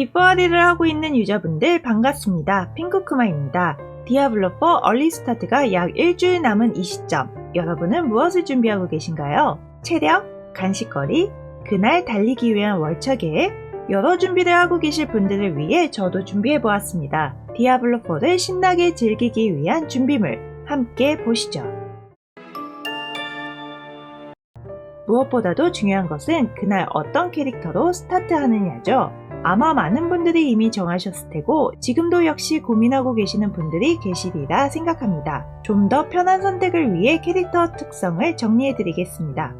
뒷바리를 하고 있는 유저분들 반갑습니다. 핑크크마입니다. 디아블로4 얼리 스타트가 약 일주일 남은 이 시점, 여러분은 무엇을 준비하고 계신가요? 체력, 간식거리, 그날 달리기 위한 월처 계획, 여러 준비를 하고 계실 분들을 위해 저도 준비해 보았습니다. 디아블로4를 신나게 즐기기 위한 준비물, 함께 보시죠. 무엇보다도 중요한 것은 그날 어떤 캐릭터로 스타트하느냐죠. 아마 많은 분들이 이미 정하셨을 테고 지금도 역시 고민하고 계시는 분들이 계시리라 생각합니다. 좀 더 편한 선택을 위해 캐릭터 특성을 정리해 드리겠습니다.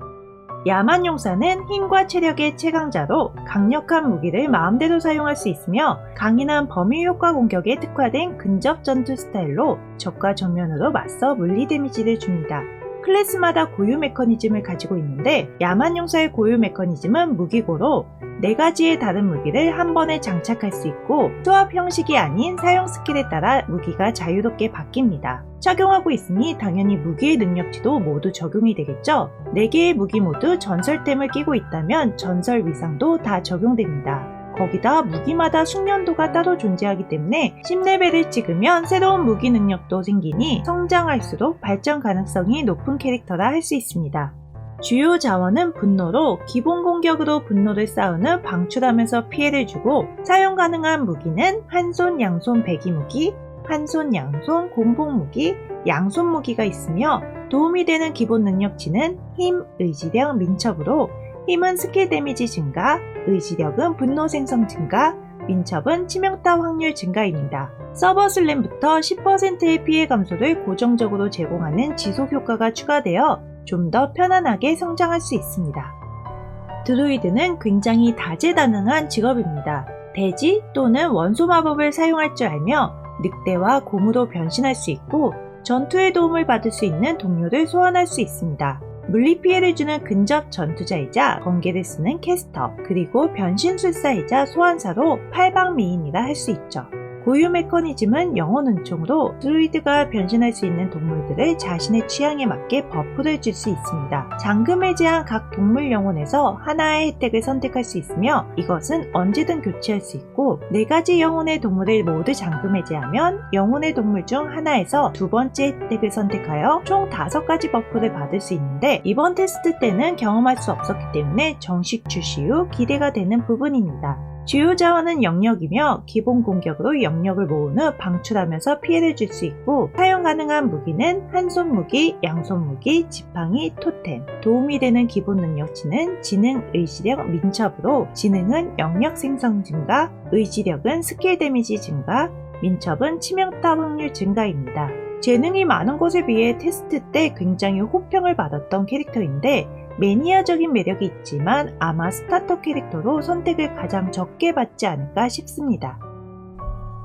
야만 용사는 힘과 체력의 최강자로 강력한 무기를 마음대로 사용할 수 있으며 강인한 범위 효과 공격에 특화된 근접 전투 스타일로 적과 정면으로 맞서 물리 데미지를 줍니다. 클래스마다 고유 메커니즘을 가지고 있는데 야만 용사의 고유 메커니즘은 무기고로 네 가지의 다른 무기를 한 번에 장착할 수 있고 수압 형식이 아닌 사용 스킬에 따라 무기가 자유롭게 바뀝니다. 착용하고 있으니 당연히 무기의 능력치도 모두 적용이 되겠죠? 4개의 무기 모두 전설템을 끼고 있다면 전설 위상도 다 적용됩니다. 거기다 무기마다 숙련도가 따로 존재하기 때문에 10레벨을 찍으면 새로운 무기 능력도 생기니 성장할수록 발전 가능성이 높은 캐릭터라 할 수 있습니다. 주요 자원은 분노로 기본 공격으로 분노를 쌓으는 방출하면서 피해를 주고 사용 가능한 무기는 한손 양손 배기 무기, 한손 양손 공복 무기, 양손 무기가 있으며 도움이 되는 기본 능력치는 힘, 의지력, 민첩으로 힘은 스킬 데미지 증가, 의지력은 분노 생성 증가, 민첩은 치명타 확률 증가입니다. 서버 슬램부터 10%의 피해 감소를 고정적으로 제공하는 지속 효과가 추가되어 좀 더 편안하게 성장할 수 있습니다. 드루이드는 굉장히 다재다능한 직업입니다. 대지 또는 원소 마법을 사용할 줄 알며 늑대와 곰으로 변신할 수 있고 전투에 도움을 받을 수 있는 동료를 소환할 수 있습니다. 물리 피해를 주는 근접 전투자이자 번개를 쓰는 캐스터, 그리고 변신술사이자 소환사로 팔방미인이라 할 수 있죠. 고유 메커니즘은 영혼 은총으로 드루이드가 변신할 수 있는 동물들을 자신의 취향에 맞게 버프를 줄 수 있습니다. 잠금 해제한 각 동물 영혼에서 하나의 혜택을 선택할 수 있으며 이것은 언제든 교체할 수 있고 네 가지 영혼의 동물을 모두 잠금 해 제하면 영혼의 동물 중 하나에서 두 번째 혜택을 선택하여 총 다섯 가지 버프를 받을 수 있는데 이번 테스트 때는 경험할 수 없었기 때문에 정식 출시 후 기대가 되는 부분입니다. 주요 자원은 영역이며 기본 공격으로 영역을 모은 후 방출하면서 피해를 줄 수 있고 사용 가능한 무기는 한손 무기, 양손 무기, 지팡이, 토템 도움이 되는 기본 능력치는 지능, 의지력, 민첩으로 지능은 영역 생성 증가, 의지력은 스킬 데미지 증가, 민첩은 치명타 확률 증가입니다. 재능이 많은 것에 비해 테스트 때 굉장히 호평을 받았던 캐릭터인데 매니아적인 매력이 있지만 아마 스타터 캐릭터로 선택을 가장 적게 받지 않을까 싶습니다.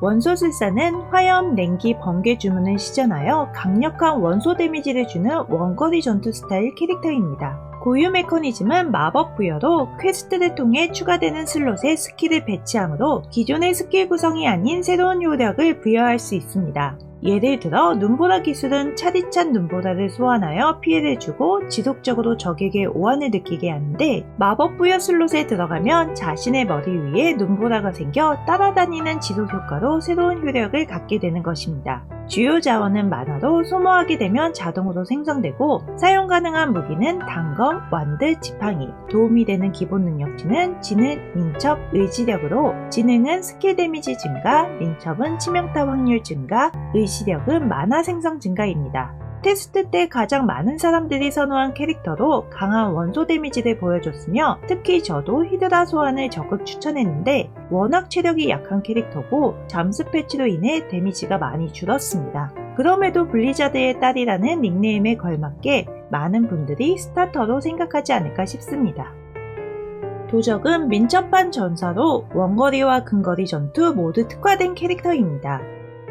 원소술사는 화염, 냉기, 번개 주문을 시전하여 강력한 원소 데미지를 주는 원거리 전투 스타일 캐릭터입니다. 고유 메커니즘은 마법 부여로 퀘스트를 통해 추가되는 슬롯에 스킬을 배치하므로 기존의 스킬 구성이 아닌 새로운 효력을 부여할 수 있습니다. 예를 들어 눈보라 기술은 차디찬 눈보라를 소환하여 피해를 주고 지속적으로 적에게 오한을 느끼게 하는데 마법 부여 슬롯에 들어가면 자신의 머리 위에 눈보라가 생겨 따라다니는 지속 효과로 새로운 효력을 갖게 되는 것입니다. 주요 자원은 만화로 소모하게 되면 자동으로 생성되고 사용 가능한 무기는 단검, 완드, 지팡이 도움이 되는 기본 능력치는 지능, 민첩, 의지력으로 지능은 스킬 데미지 증가, 민첩은 치명타 확률 증가, 의지력은 만화 생성 증가입니다. 테스트 때 가장 많은 사람들이 선호한 캐릭터로 강한 원소 데미지를 보여줬으며 특히 저도 히드라 소환을 적극 추천했는데 워낙 체력이 약한 캐릭터고 잠수 패치로 인해 데미지가 많이 줄었습니다. 그럼에도 블리자드의 딸이라는 닉네임에 걸맞게 많은 분들이 스타터로 생각하지 않을까 싶습니다. 도적은 민첩한 전사로 원거리와 근거리 전투 모두 특화된 캐릭터입니다.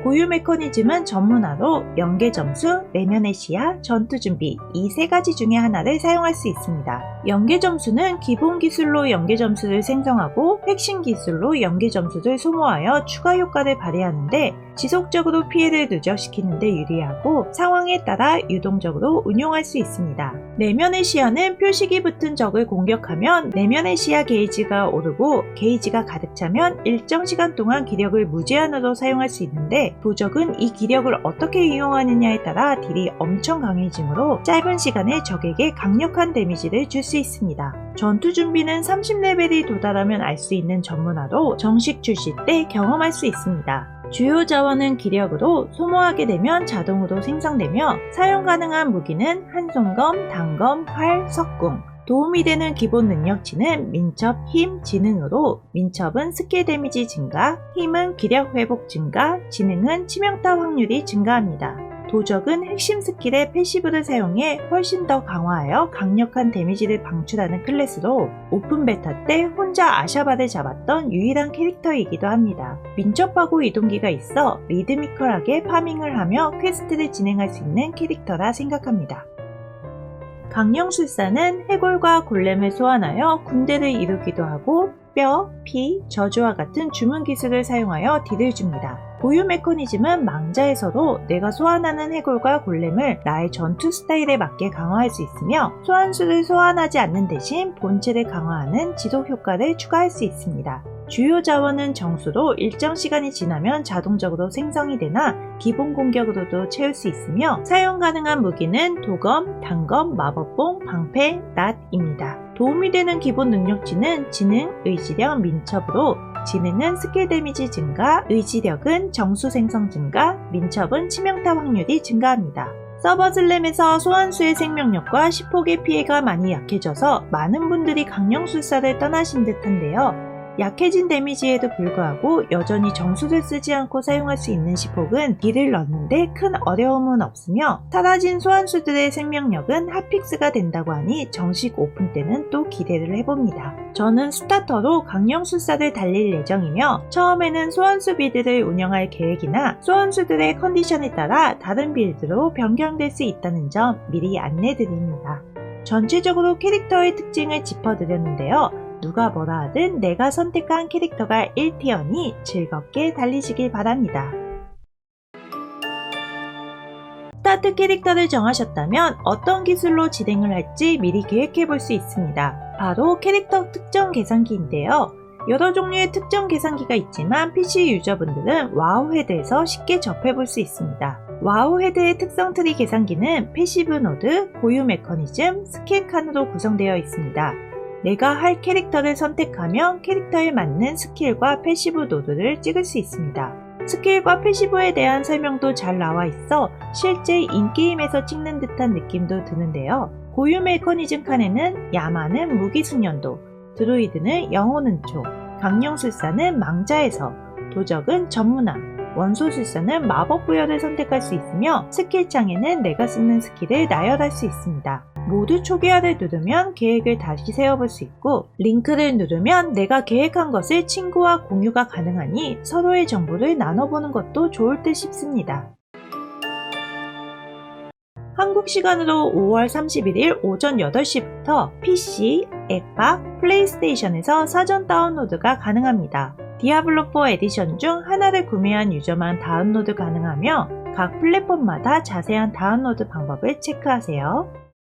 고유 메커니즘은 전문화로 연계 점수, 내면의 시야, 전투 준비 이 세 가지 중에 하나를 사용할 수 있습니다. 연계 점수는 기본 기술로 연계 점수를 생성하고 핵심 기술로 연계 점수를 소모하여 추가 효과를 발휘하는데 지속적으로 피해를 누적시키는 데 유리하고 상황에 따라 유동적으로 운용할 수 있습니다. 내면의 시야는 표식이 붙은 적을 공격하면 내면의 시야 게이지가 오르고 게이지가 가득 차면 일정 시간 동안 기력을 무제한으로 사용할 수 있는데 도적은 이 기력을 어떻게 이용하느냐에 따라 딜이 엄청 강해지므로 짧은 시간에 적에게 강력한 데미지를 줄 수 있습니다. 전투 준비는 30레벨이 도달하면 알 수 있는 전문화로 정식 출시 때 경험할 수 있습니다. 주요 자원은 기력으로 소모하게 되면 자동으로 생성되며 사용 가능한 무기는 한손검, 단검, 활, 석궁, 도움이 되는 기본 능력치는 민첩, 힘, 지능으로 민첩은 스킬 데미지 증가, 힘은 기력 회복 증가, 지능은 치명타 확률이 증가합니다. 도적은 핵심 스킬의 패시브를 사용해 훨씬 더 강화하여 강력한 데미지를 방출하는 클래스로 오픈 베타 때 혼자 아샤바를 잡았던 유일한 캐릭터이기도 합니다. 민첩하고 이동기가 있어 리드미컬하게 파밍을 하며 퀘스트를 진행할 수 있는 캐릭터라 생각합니다. 강령술사는 해골과 골렘을 소환하여 군대를 이루기도 하고 뼈, 피, 저주와 같은 주문 기술을 사용하여 딜을 줍니다. 고유 메커니즘은 망자에서도 내가 소환하는 해골과 골렘을 나의 전투 스타일에 맞게 강화할 수 있으며 소환수를 소환하지 않는 대신 본체를 강화하는 지속 효과를 추가할 수 있습니다. 주요 자원은 정수로 일정 시간이 지나면 자동적으로 생성이 되나 기본 공격으로도 채울 수 있으며 사용 가능한 무기는 도검, 단검, 마법봉, 방패, 낫입니다. 도움이 되는 기본 능력치는 지능, 의지력, 민첩으로 지능은 스킬 데미지 증가, 의지력은 정수 생성 증가, 민첩은 치명타 확률이 증가합니다. 서버 슬램에서 소환수의 생명력과 시폭의 피해가 많이 약해져서 많은 분들이 강령술사를 떠나신 듯한데요. 약해진 데미지에도 불구하고 여전히 정수를 쓰지 않고 사용할 수 있는 시폭은 딜을 넣는데 큰 어려움은 없으며 사라진 소환수들의 생명력은 핫픽스가 된다고 하니 정식 오픈 때는 또 기대를 해봅니다. 저는 스타터로 강령술사를 달릴 예정이며 처음에는 소환수 빌드를 운영할 계획이나 소환수들의 컨디션에 따라 다른 빌드로 변경될 수 있다는 점 미리 안내드립니다. 전체적으로 캐릭터의 특징을 짚어드렸는데요. 누가 뭐라 하든 내가 선택한 캐릭터가 1티어니 즐겁게 달리시길 바랍니다. 스타트 캐릭터를 정하셨다면 어떤 기술로 진행을 할지 미리 계획해 볼 수 있습니다. 바로 캐릭터 특정 계산기인데요. 여러 종류의 특정 계산기가 있지만 PC 유저분들은 와우 헤드에서 쉽게 접해 볼 수 있습니다. 와우 헤드의 특성 트리 계산기는 패시브 노드, 고유 메커니즘, 스킬 칸으로 구성되어 있습니다. 내가 할 캐릭터를 선택하면 캐릭터에 맞는 스킬과 패시브 노드를 찍을 수 있습니다. 스킬과 패시브에 대한 설명도 잘 나와 있어 실제 인게임에서 찍는 듯한 느낌도 드는데요. 고유 메커니즘 칸에는 야마는 무기 숙련도, 드로이드는 영혼은총, 강령술사는 망자에서, 도적은 전문함, 원소술사는 마법 부여를 선택할 수 있으며 스킬창에는 내가 쓰는 스킬을 나열할 수 있습니다. 모두 초기화를 누르면 계획을 다시 세워볼 수 있고 링크를 누르면 내가 계획한 것을 친구와 공유가 가능하니 서로의 정보를 나눠보는 것도 좋을 듯 싶습니다. 한국 시간으로 5월 31일 오전 8시부터 PC, 앱박, 플레이스테이션에서 사전 다운로드가 가능합니다. 디아블로4 에디션 중 하나를 구매한 유저만 다운로드 가능하며 각 플랫폼마다 자세한 다운로드 방법을 체크하세요.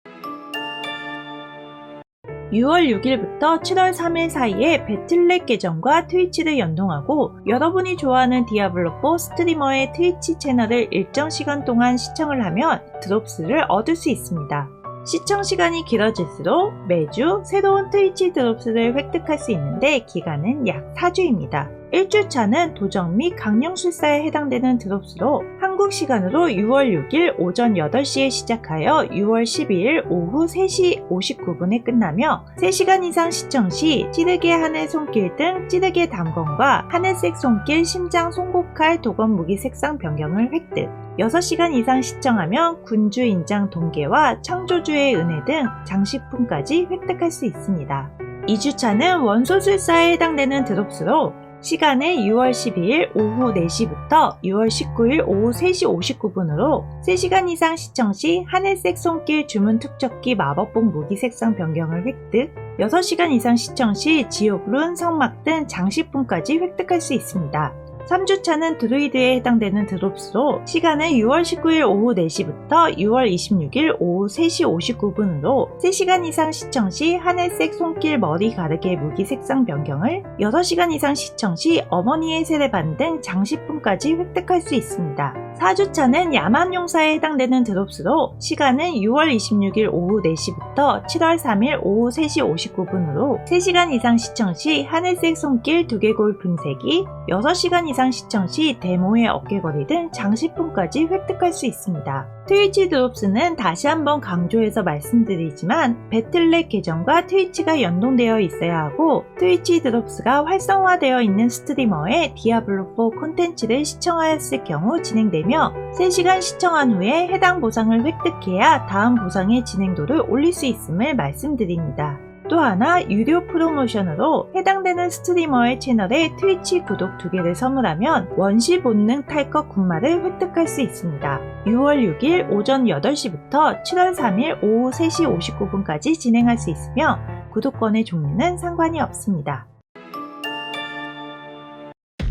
6월 6일부터 7월 3일 사이에 배틀넷 계정과 트위치를 연동하고 여러분이 좋아하는 디아블로4 스트리머의 트위치 채널을 일정 시간 동안 시청을 하면 드롭스를 얻을 수 있습니다. 시청 시간이 길어질수록 매주 새로운 트위치 드롭스를 획득할 수 있는데 기간은 약 4주입니다. 1주 차는 도적 및 강령 술사에 해당되는 드롭스로 한국 시간으로 6월 6일 오전 8시에 시작하여 6월 12일 오후 3시 59분에 끝나며 3시간 이상 시청 시 찌르개 하늘 손길 등 찌르개 담검과 하늘색 손길 심장 송곳칼 도검 무기 색상 변경을 획득 6시간 이상 시청하면 군주 인장 동계와 창조주의 은혜 등 장식품까지 획득할 수 있습니다. 2주차는 원소술사에 해당되는 드롭스로 시간은 6월 12일 오후 4시부터 6월 19일 오후 3시 59분으로 3시간 이상 시청 시 하늘색 손길 주문 특적기 마법봉 무기 색상 변경을 획득 6시간 이상 시청 시 지옥룬, 성막 등 장식품까지 획득할 수 있습니다. 3주차는 드루이드에 해당되는 드롭스로 시간은 6월 19일 오후 4시부터 6월 26일 오후 3시 59분으로 3시간 이상 시청 시 하늘색 손길 머리 가르개 무기 색상 변경을 6시간 이상 시청 시 어머니의 세례반 등 장식품까지 획득할 수 있습니다. 4주차는 야만용사에 해당되는 드롭스로 시간은 6월 26일 오후 4시부터 7월 3일 오후 3시 59분으로 3시간 이상 시청 시 하늘색 손길 두개골 금색이 6시간 이상 시청 시 데모의 어깨거리 등 장식품까지 획득할 수 있습니다. 트위치 드롭스는 다시 한번 강조해서 말씀드리지만 배틀넷 계정과 트위치가 연동되어 있어야 하고 트위치 드롭스가 활성화되어 있는 스트리머의 디아블로4 콘텐츠를 시청하였을 경우 진행되며 3시간 시청한 후에 해당 보상을 획득해야 다음 보상의 진행도를 올릴 수 있음을 말씀드립니다. 또 하나 유료 프로모션으로 해당되는 스트리머의 채널에 트위치 구독 두 개를 선물하면 원시 본능 탈것 군마를 획득할 수 있습니다. 6월 6일 오전 8시부터 7월 3일 오후 3시 59분까지 진행할 수 있으며 구독권의 종류는 상관이 없습니다.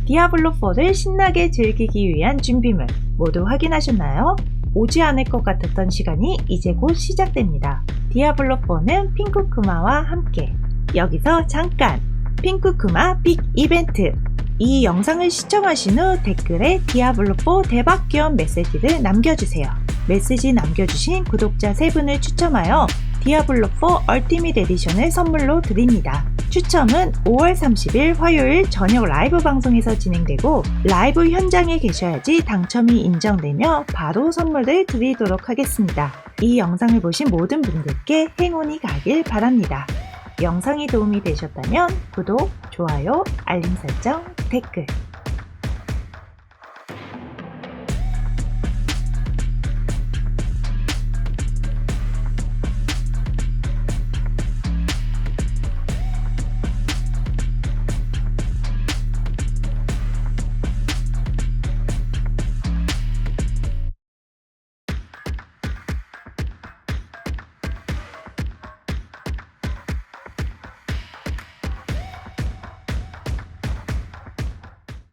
디아블로4를 신나게 즐기기 위한 준비물 모두 확인하셨나요? 오지 않을 것 같았던 시간이 이제 곧 시작됩니다. 디아블로4는 핑크크마와 함께 여기서 잠깐 핑크크마 빅 이벤트 이 영상을 시청하신 후 댓글에 디아블로4 대박 기원 메시지를 남겨주세요. 메시지 남겨주신 구독자 3분을 추첨하여 디아블로4 얼티밋 에디션을 선물로 드립니다. 추첨은 5월 30일 화요일 저녁 라이브 방송에서 진행되고 라이브 현장에 계셔야지 당첨이 인정되며 바로 선물을 드리도록 하겠습니다. 이 영상을 보신 모든 분들께 행운이 가길 바랍니다. 영상이 도움이 되셨다면 구독, 좋아요, 알림 설정, 댓글